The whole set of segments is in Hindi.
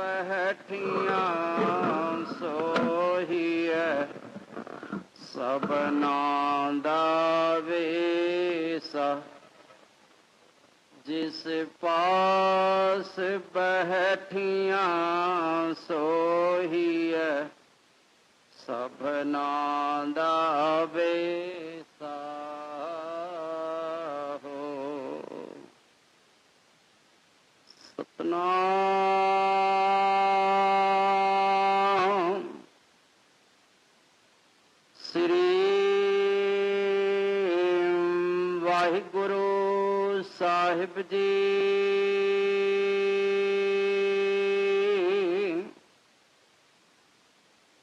ਬਹਿਠੀਆਂ ਸੋਹੀਐ ਸਭਨਾ ਦਾ ਵੇਸਾ ਜਿਸ ਪਾਸ ਬਹਿਠੀਆਂ ਸੋਹੀਐ ਸਭਨਾ ਦਾ ਵੇਸਾ ਵਾਹਿਗੁਰੂ ਸਾਹਿਬ ਜੀ।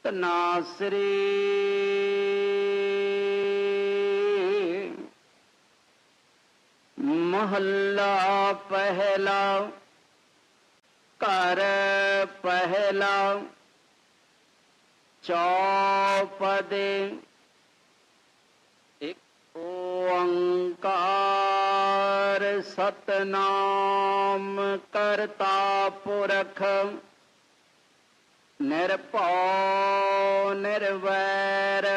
ਤਨਾਸਰੀ ਮਹੱਲਾ ਪਹਿਲਾ ਘਰ ਪਹਿਲਾ ਚੌਪਦੇ ਸਤਨਾਮ ਕਰਤਾ ਪੁਰਖ ਨਿਰਭਉ ਨਿਰਵੈਰ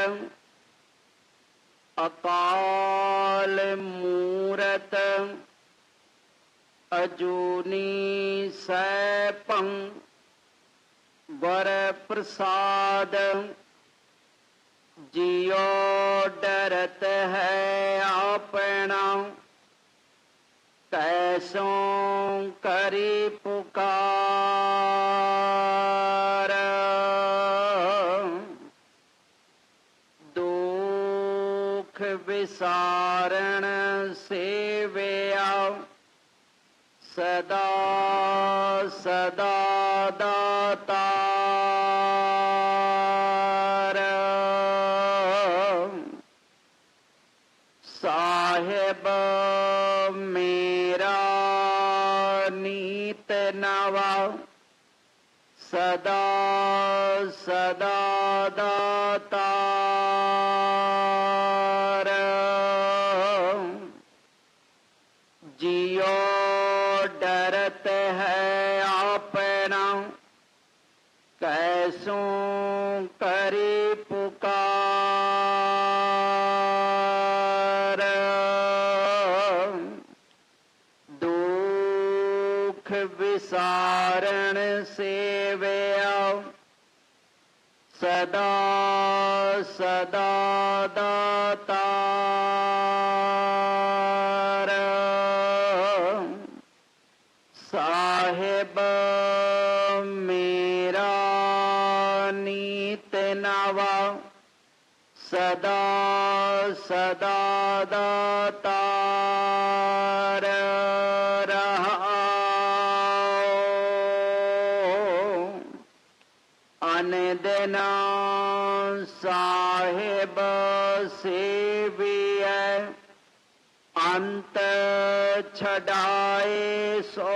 ਅਕਾਲ ਮੂਰਤ ਅਜੂਨੀ ਸੈਭੰ ਵਰ ਪ੍ਰਸਾਦ ਜਿਉ ਡਰਤ ਹੈ ਆਪਣਾ तैसों करी पुकार। दुख विसारण सेवया सदा सदा दाता। साहेब मेरा नीत नवा। सदा सदा दाता जियो डरत है अपना कैसों दुख विसारण सेवया। सदा सदा दाता साहेब मेरा नीत नवा। सदा सदा दाता ध्यान देना साहेब सेविय। अंत छड़ाए सो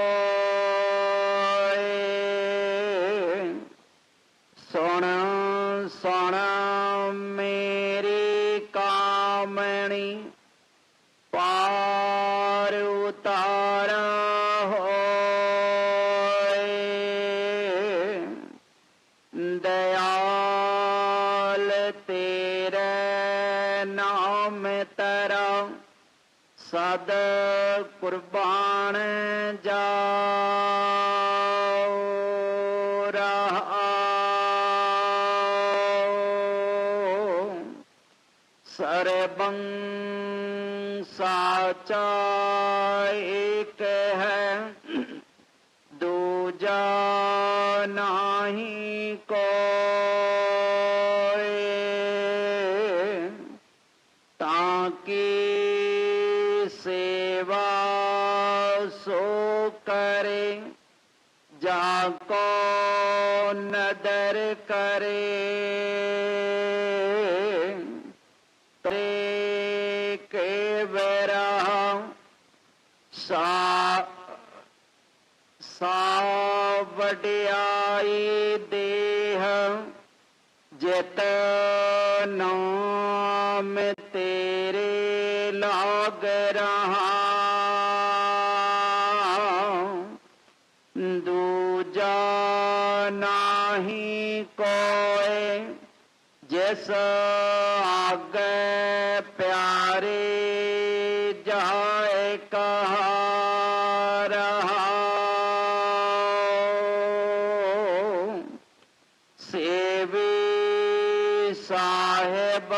कुर्बान जाओ रहा सरबं साचा एक है दूजा नहीं को कर करे। तरे के बरा सा सा बडियाई देह जित नाम तेरे लाग रहा। जिस आगे प्यारे कहा सेवी साहेब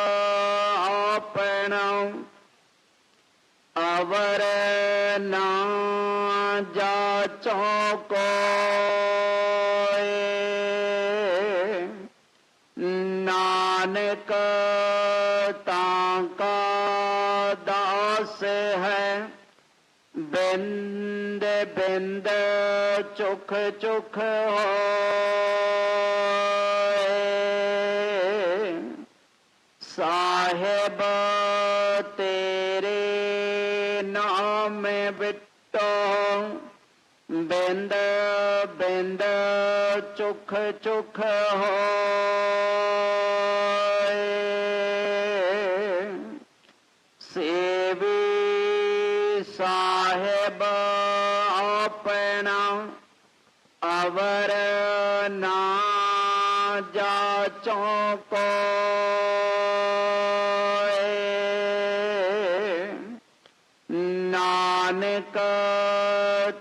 अपना अवर ना को ताका दास है। बिंद बिंद चुख चुख हो साहेब, तेरे नाम बिटो बिंद बिंद चुख चुख हो सेवी साहेब अपना अवर ना जाचो को नानक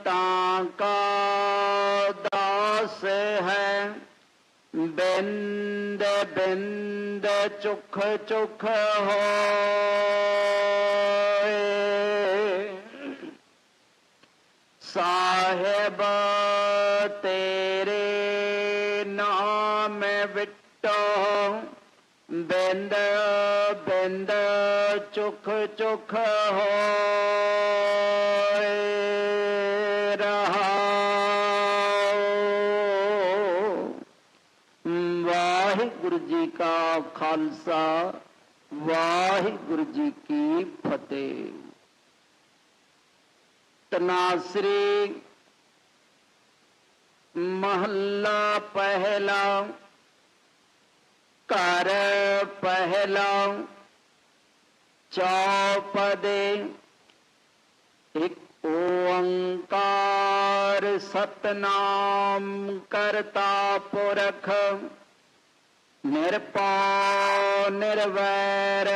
ताका दास है, बिंद बिंद चुख चुख हो। साहेब, तेरे नाम विट्टो बिंद बिंद, चुख चुख हो रहा वाहिगुरु जी का खालसा, वाहिगुरु जी की फतेह। तनासरी महल्ला पहला कर पहला चौपदे एक ओंकार सतनाम करता पुरख निरपा निर्वैर।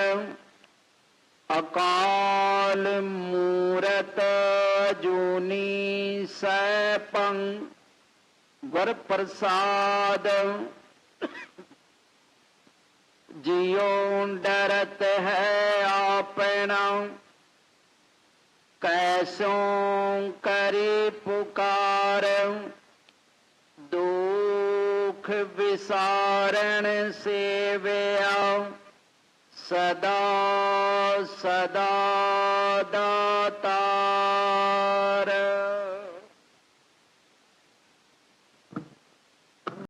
अकाल मूरत जूनी सैपंग वर प्रसाद जियो डरत है आपना कैसों करी पुकार, दुख विसारण सेवया। सदा सदा दातार।